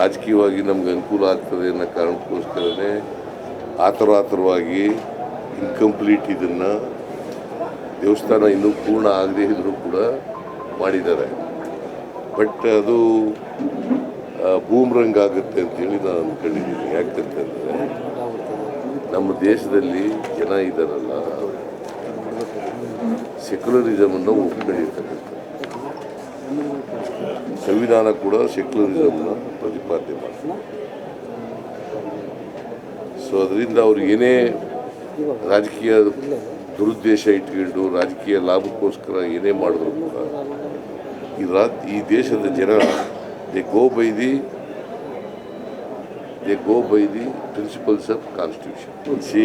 ರಾಜಕೀಯವಾಗಿ ನಮ್ಗೆ ಅನುಕೂಲ ಆಗ್ತದೆ ಅನ್ನೋ ಕಾರಣಕ್ಕೋಸ್ಕರನೇ ಆತರ ಆತರವಾಗಿ ಇನ್ಕಂಪ್ಲೀಟ್ ಇದನ್ನು ದೇವಸ್ಥಾನ ಇನ್ನೂ ಪೂರ್ಣ ಆಗದೇ ಇದ್ರೂ ಕೂಡ ಮಾಡಿದ್ದಾರೆ. ಬಟ್ ಅದು ಬೂಮ್ರಂಗ್ ಆಗುತ್ತೆ ಅಂತೇಳಿ ನಾನು ಅಂದ್ಕೊಂಡಿದ್ದೀನಿ ಯಾಕಂತಂದರೆ ನಮ್ಮ ದೇಶದಲ್ಲಿ ಜನ ಇದ್ದಾರಲ್ಲ ಸೆಕ್ಯುಲರಿಸಮನ್ನು ಒಪ್ಕೊಂಡಿರ್ತಕ್ಕಂಥ ಸಂವಿಧಾನ ಕೂಡ ಸೆಕ್ಯುಲರಿಸಮ್ನ ಪ್ರತಿಪಾದನೆ ಮಾಡ್ತಾರೆ. ಸೊ ಅದರಿಂದ ಅವ್ರು ಏನೇ ರಾಜಕೀಯ ದುರುದ್ದೇಶ ಇಟ್ಕೊಂಡು ರಾಜಕೀಯ ಲಾಭಕ್ಕೋಸ್ಕರ ಏನೇ ಮಾಡಿದ್ರು ಕೂಡ ಈ ರಾ, ಈ ದೇಶದ ಜನ they go by the they go by the principles of constitution C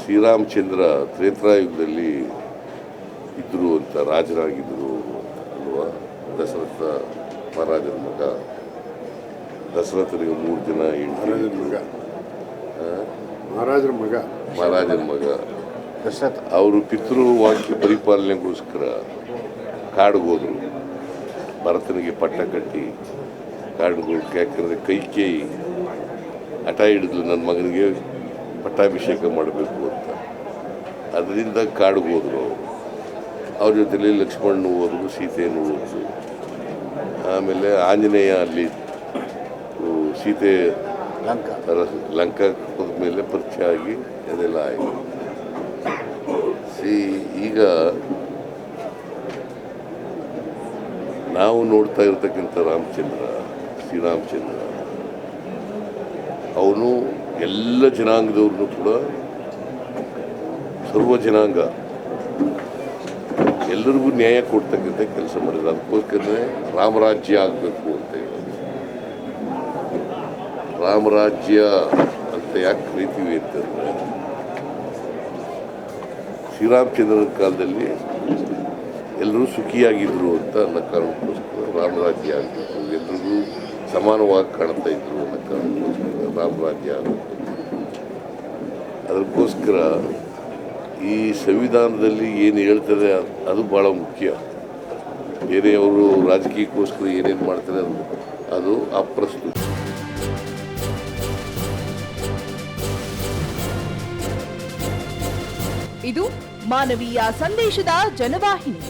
Sriramachandra ತ್ರೇತಾಯುಗದಲ್ಲಿ ಇದ್ದರು ಅಂತ ರಾಜರಾಗಿದ್ದರು ದಶರಥ ಮಹಾರಾಜನ ಮಗ. ದಶರಥನಿಗೆ ಮೂರು ದಿನ ಮಹಾರಾಜನ ಮಗ. ಮಹಾರಾಜರ ಮಗ. ಮಹಾರಾಜನ ಮಗ. ದಶರಥ ಅವರು ಪಿತೃ ವಾಕ್ಯ ಪರಿಪಾಲನೆಗೋಸ್ಕರ ಕಾಡಿಗೆ ಹೋದರು. ಭರತನಿಗೆ ಪಟ್ಟ ಕಟ್ಟಿ ಕಾಡಿಗೆ ಯಾಕಂದರೆ ಕೈಕೇಯಿ ಹಠ ಹಿಡಿದು ನನ್ನ ಮಗನಿಗೆ ಪಟ್ಟಾಭಿಷೇಕ ಮಾಡಬೇಕು ಅಂತ. ಅದರಿಂದ ಕಾಡಿಗೆ ಹೋದರು ಅವರು. ಅವ್ರ ಜೊತೆಲಿ ಲಕ್ಷ್ಮಣ್ ಹೋದ್ರು ಸೀತೆಯನ್ನು ಹೋದ್ರು ಆಮೇಲೆ ಆಂಜನೇಯ ಅಲ್ಲಿ ಸೀತೆ ಲಂಕ. ಲಂಕದ ಲಂಕಾ ಹೋದ ಮೇಲೆ ಪರಿಚಯ ಆಗಿ ಅದೆಲ್ಲ ಆಯಿತು. ಸಿ ಈಗ ನಾವು ನೋಡ್ತಾ ಇರ್ತಕ್ಕಂಥ ರಾಮಚಂದ್ರ ಶ್ರೀರಾಮಚಂದ್ರ ಅವನು ಎಲ್ಲ ಜನಾಂಗದವ್ರನ್ನೂ ಕೂಡ ಸರ್ವ ಜನಾಂಗ ಎಲ್ಲರಿಗೂ ನ್ಯಾಯ ಕೊಡ್ತಕ್ಕಂಥ ಕೆಲಸ ಮಾಡಿದ್ರು. ಅದಕ್ಕೋಸ್ಕರನೇ ರಾಮರಾಜ್ಯ ಆಗಬೇಕು ಅಂತ ಹೇಳೋದು ರಾಮರಾಜ್ಯ ಅಂತ ಯಾಕೆ ಕರಿತೀವಿ ಅಂತಂದರೆ, ಶ್ರೀರಾಮಚಂದ್ರನ ಕಾಲದಲ್ಲಿ ಎಲ್ಲರೂ ಸುಖಿಯಾಗಿದ್ರು ಅಂತ ಅನ್ನೋ ಕಾರಣಕ್ಕೋಸ್ಕರ ರಾಮರಾಜ್ಯ ಆಗಬೇಕು. ಎಲ್ಲರಿಗೂ ಸಮಾನವಾಗಿ ಕಾಣ್ತಾ ಇದ್ರು ಅನ್ನೋ ಕಾರಣಕ್ಕೋಸ್ಕರ ರಾಮರಾಜ್ಯ ಆಗಬೇಕು. ಅದಕ್ಕೋಸ್ಕರ ಈ ಸಂವಿಧಾನದಲ್ಲಿ ಏನು ಹೇಳ್ತದೆ ಅದು ಭಾಳ ಮುಖ್ಯ. ಬೇರೆಯವರು ರಾಜಕೀಯಕ್ಕೋಸ್ಕರ ಏನೇನು ಮಾಡ್ತಾರೆ ಅದು ಅದು ಅಪ್ರಸ್ತುತ. ಇದು ಮಾನವೀಯ ಸಂದೇಶದ ಜನವಾಹಿನಿ.